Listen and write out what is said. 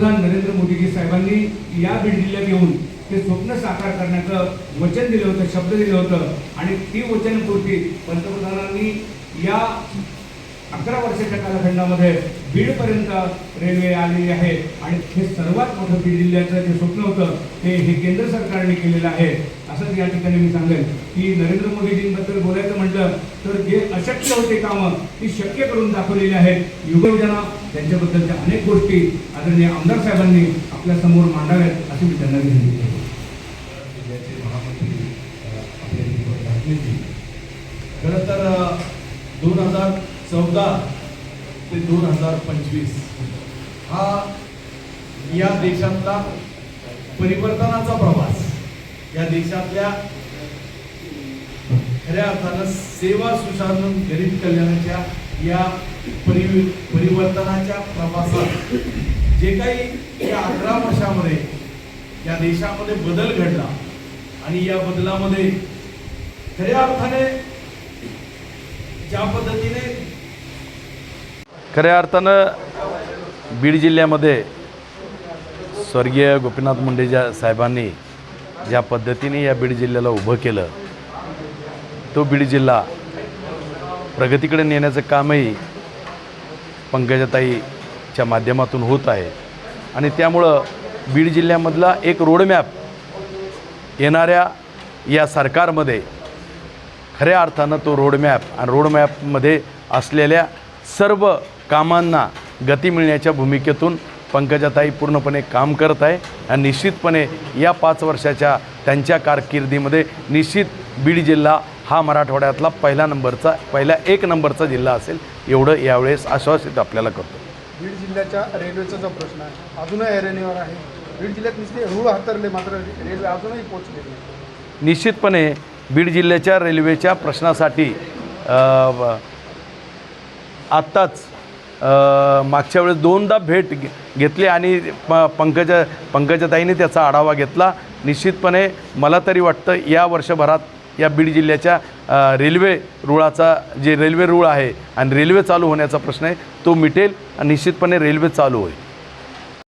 पंतप्रधान नरेंद्र मोदीजी साहेबांनी या बीड जिल्ह्यात येऊन ते स्वप्न साकार करण्याचं वचन दिलं होतं शब्द दिलं होतं. आणि ती वचनपूर्ती पंतप्रधानांनी या अकरा वर्षाच्या कालखंडामध्ये बीडपर्यंत रेल्वे आलेली आहे. आणि हे सर्वात मोठं बीड जिल्ह्याचं जे स्वप्न होतं ते हे केंद्र सरकारने केलेलं आहे. असंच या ठिकाणी मी सांगेन की नरेंद्र मोदीजींबद्दल बोलायचं म्हटलं तर जे अशक्य होते कामं ती शक्य करून दाखवलेली आहेत. युग त्यांच्याबद्दलच्या अनेक गोष्टी आदरणीय आमदार साहेबांनी आपल्यासमोर मांडाव्यात अशी मी त्यांना विनंती केली जिल्ह्याचे महामंत्री खरं तर दोन हजार चौदा ते दोन हजार पंचवीस हा या देशातला परिवर्तनाचा प्रवास या देशातल्या खऱ्या अर्थानं सेवा सुशासन गरीब कल्याणाच्या या परि परिवर्तनाच्या प्रवासात जे काही या अकरा वर्षामध्ये या देशामध्ये बदल घडला आणि या बदलामध्ये खऱ्या अर्थाने ज्या पद्धतीने खऱ्या अर्थानं बीड जिल्ह्यामध्ये स्वर्गीय गोपीनाथ मुंडे ज्या साहेबांनी ज्या पद्धतीने या बीड जिल्ह्याला उभं केलं तो बीड जिल्हा. प्रगतीकडे नेण्याचं कामही पंकजाताईच्या माध्यमातून होत आहे. आणि त्यामुळं बीड जिल्ह्यामधला एक रोडमॅप येणाऱ्या या सरकारमध्ये खऱ्या अर्थानं तो रोडमॅप आणि रोडमॅपमध्ये असलेल्या सर्व कामांना गती मिळण्याच्या भूमिकेतून पंकजाताई पूर्णपणे काम करत आहे आणि निश्चितपणे या पाच वर्षाच्या त्यांच्या कारकिर्दीमध्ये निश्चित बीड जिल्हा हा मराठवाड्यातला पहिला नंबरचा पहिला एक नंबरचा जिल्हा असेल एवढं यावेळेस आश्वासित आपल्याला करतो. बीड जिल्ह्याच्या रेल्वेचा जो प्रश्न आहे अजूनही ऐरणीवर आहे. बीड जिल्ह्यात नुसते रूळ हातरले मात्र रेल्वे अजूनही नाही. निश्चितपणे बीड जिल्ह्याच्या रेल्वेच्या प्रश्नासाठी आत्ताच मागच्या वेळेस दोनदा भेट घे- घेतली आणि प पंकज पंकजाताईंनी त्याचा आढावा घेतला. निश्चितपणे मला तरी वाटतं या वर्षभरात या बीड जिल्ह्याच्या रेल्वे रुळाचा जे रेल्वे रुळ आहे आणि रेल्वे चालू होण्याचा प्रश्न आहे तो मिटेल आणि निश्चितपणे रेल्वे चालू होईल.